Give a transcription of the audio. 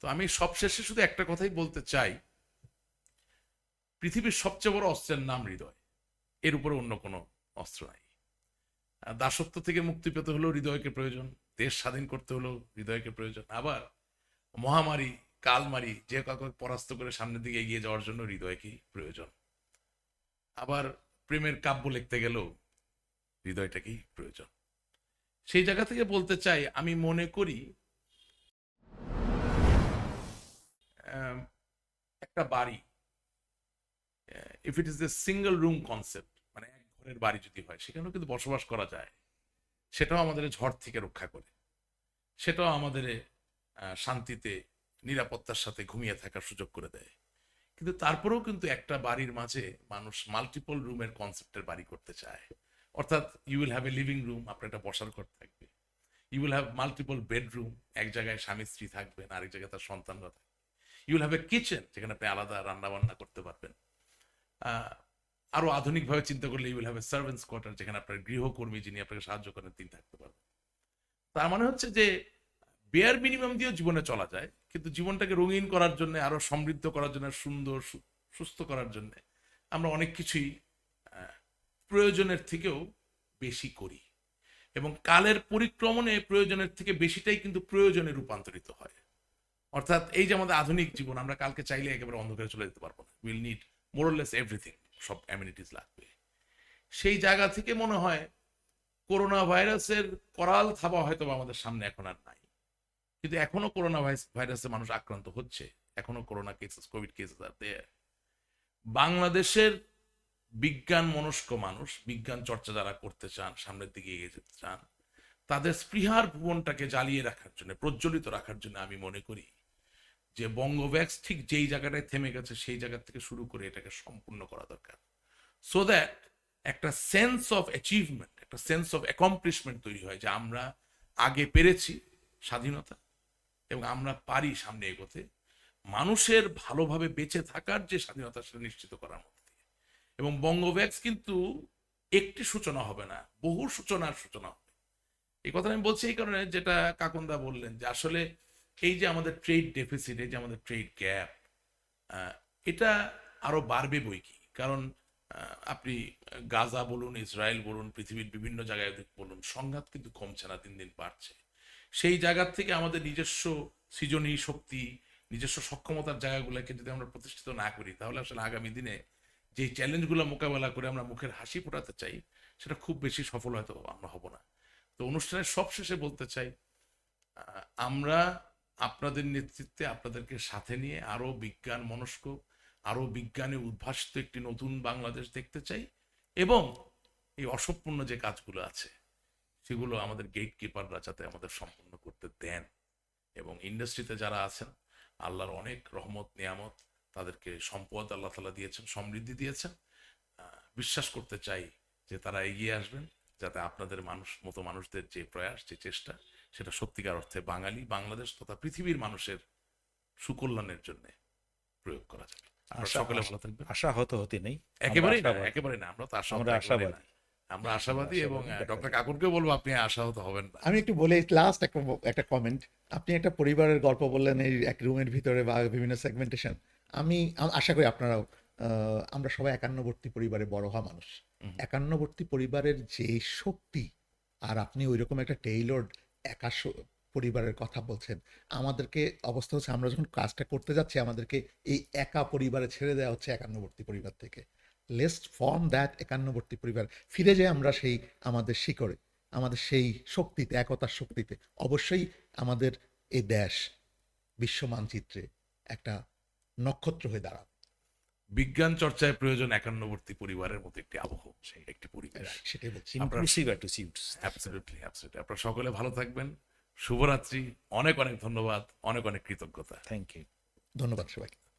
তো আমি সবশেষে শুধু একটা কথাই বলতে চাই। পৃথিবীর সবচেয়ে বড় অস্ত্রের নাম হৃদয়। এর উপরে অন্য কোনো অস্ত্র নাই। দাসত্ব থেকে মুক্তি পেতে হলেও হৃদয়কে প্রয়োজন, দেশ স্বাধীন করতে হলেও হৃদয়কে প্রয়োজন। আবার মহামারী, কালমারি যে কাউকে পরাস্ত করে সামনের দিকে এগিয়ে যাওয়ার জন্য হৃদয়কেই প্রয়োজন। আবার প্রেমের কাব্য লিখতে গেলেও হৃদয়টাকেই প্রয়োজন। সেই জায়গা থেকে বলতে চাই, আমি মনে করি একটা বাড়ি if it is a single room concept মানে এক ঘরের বাড়ি যদি হয়, সেখানেও কিন্তু বসবাস করা যায়। সেটাও আমাদের ঝড় থেকে রক্ষা করে। সেটাও আমাদের শান্তিতে, নিরাপত্তার সাথে ঘুমিয়ে থাকার সুযোগ করে দেয়। কিন্তু তারপরেও কিন্তু একটা বাড়ির মাঝে মানুষ মাল্টিপল রুমের কনসেপ্টের বাড়ি করতে চায়। অর্থাৎ you will have a living room আপনার একটা বসার ঘর থাকবে। You will have multiple bedroom এক জায়গায় স্বামী স্ত্রী থাকবেন, আরেক জায়গায় তার সন্তানরা থাকবে you will have a kitchen যেখানে আপনি আলাদা রান্না বান্না করতে পারবেন। আরও আধুনিকভাবে চিন্তা করলে you will have a servants quarter যেখানে আপনার গৃহকর্মী যিনি আপনাকে সাহায্য করেন, তিনি থাকতে পারবেন। তার মানে হচ্ছে যে বেয়ার মিনিমাম দিয়েও জীবনে চলা যায়, কিন্তু জীবনটাকে রঙিন করার জন্য, আরও সমৃদ্ধ করার জন্য, সুন্দর সুস্থ করার জন্য, আমরা অনেক কিছুই প্রয়োজনের থেকেও বেশি করি। এবং কালের পরিক্রমণে প্রয়োজনের থেকে বেশিটাই কিন্তু প্রয়োজনে রূপান্তরিত হয়। অর্থাৎ এই যে আমাদের আধুনিক জীবন, আমরা কালকে চাইলে একেবারে অন্ধকারে চলে যেতে পারব না। Will need more or less everything সব অ্যামিনিটিস লাগবে। সেই জায়গা থেকে মনে হয় করোনা ভাইরাসের করাল থাবা হয়তো আমাদের সামনে এখন আর নাই। কিন্তু এখনও করোনা ভাইরাসে মানুষ আক্রান্ত হচ্ছে। এখনও করোনা কেসেস কোভিড কেসেস আর দেয়ার বাংলাদেশের বিজ্ঞান মনস্ক মানুষ, বিজ্ঞান চর্চা যারা করতে চান, সামনের দিকে এগিয়ে যেতে চান, তাদের স্পৃহার ভুবনটাকে জ্বালিয়ে রাখার জন্য, প্রজ্বলিত রাখার জন্য আমি মনে করি যে বঙ্গভ্যাক্স ঠিক যেই জায়গাটায় থেমে গেছে, সেই জায়গা থেকে শুরু করে এটাকে সম্পূর্ণ করা দরকার। সো দ্যাট একটা সেন্স অফ অ্যাচিভমেন্ট একটা সেন্স অফ অ্যাকমপ্লিশমেন্ট তৈরি হয় যে আমরা আগে পেরেছি স্বাধীনতা এবং আমরা পারি সামনে এগোতে। মানুষের ভালোভাবে বেঁচে থাকার যে স্বাধীনতা সেটা নিশ্চিত করার মধ্যে এবং বঙ্গভ্যাক্স কিন্তু একটি সূচনা হবে না, বহু সূচনার সূচনা হবে। এই কথা আমি বলছি এই কারণে যেটা কাকন্দা বললেন যে আসলে এই যে আমাদের ট্রেড ডেফিসিট এই যে আমাদের ট্রেড গ্যাপ এটা আরও বাড়বে বই কি? কারণ আপনি গাজা বলুন, ইসরায়েল বলুন, পৃথিবীর বিভিন্ন জায়গায় বলুন, সংঘাত কিন্তু কমছে না, দিন দিন বাড়ছে। সেই জায়গার থেকে আমাদের নিজস্ব সৃজনী শক্তি, নিজস্ব সক্ষমতার জায়গাগুলোকে যদি আমরা প্রতিষ্ঠিত না করি, তাহলে আসলে আগামী দিনে যে চ্যালেঞ্জগুলো মোকাবেলা করে আমরা মুখের হাসি ফোটাতে চাই, সেটা খুব বেশি সফল হয়তো আমরা হব না। তো অনুষ্ঠানের সবশেষে বলতে চাই আমরা আপনাদের নেতৃত্বে আপনাদেরকে সাথে নিয়ে আরও বিজ্ঞান মনস্ক, আরও বিজ্ঞানে উদ্ভাসিত একটি নতুন বাংলাদেশ দেখতে চাই এবং এই অসম্পূর্ণ যে কাজগুলো আছে, সেগুলো আমাদের গেট কিপাররা যাতে আমাদের সম্পূর্ণ করতে দেন এবং ইন্ডাস্ট্রিতে যারা আছেন, আল্লাহর অনেক রহমত, নিয়ামত তাদেরকে সম্পদ আল্লাহ তালা দিয়েছেন, সমৃদ্ধি দিয়েছেন। বিশ্বাস করতে চাই যে তারা এগিয়ে আসবেন, যাতে আপনাদের মানুষ, মতো মানুষদের যে প্রয়াস, যে চেষ্টা সেটা সত্যিকার অর্থে বাঙালি বাংলাদেশ তথা পৃথিবীর মানুষের সুকল্যাণের জন্য প্রয়োগ করা যাবে। সকলে ভালো থাকবেন। আশা হতে হতে নেই। একেবারেই না একেবারে না আমরা তো আশা আমরা আশাবাদী। আমরা আশাবাদী এবং ডক্টর কাকুরকে বলব আপনি আশাহত হবেন না। আমি একটু বলে লাস্ট একটা একটা কমেন্ট আপনি একটা পরিবারের গল্প বললেন এই এক রুমের ভিতরে বা বিভিন্ন সেগমেন্টেশন আমি আশা করি আপনারাও আহ, আমরা সবাই একান্নবর্তী পরিবারে বড় হওয়া মানুষ। একান্নবর্তী পরিবারের যে শক্তি আর আপনি ওইরকম একটা টেইলর্ড একা পরিবারের কথা বলছেন। আমাদেরকে অবস্থা হচ্ছে, আমরা যখন কাজটা করতে যাচ্ছি, আমাদেরকে এই একা পরিবারে ছেড়ে দেওয়া হচ্ছে একান্নবর্তী পরিবার থেকে। লেস্ট ফর্ম দ্যাট একান্নবর্তী পরিবার। ফিরে যাই আমরা সেই আমাদের শিকড়ে, আমাদের সেই শক্তিতে, একতার শক্তিতে, অবশ্যই আমাদের এই দেশ বিশ্ব মানচিত্রে একটা নক্ষত্র হয়ে দাঁড়াবে। বিজ্ঞান চর্চায় প্রয়োজন একান্নবর্তী পরিবারের মতো একটি আবহ সেই একটি পরিবেশ। অ্যাবসলিউটলি আপনারা সকলে ভালো থাকবেন। শুভরাত্রি। অনেক অনেক ধন্যবাদ। অনেক অনেক কৃতজ্ঞতা। থ্যাংক ইউ ধন্যবাদ সবাইকে।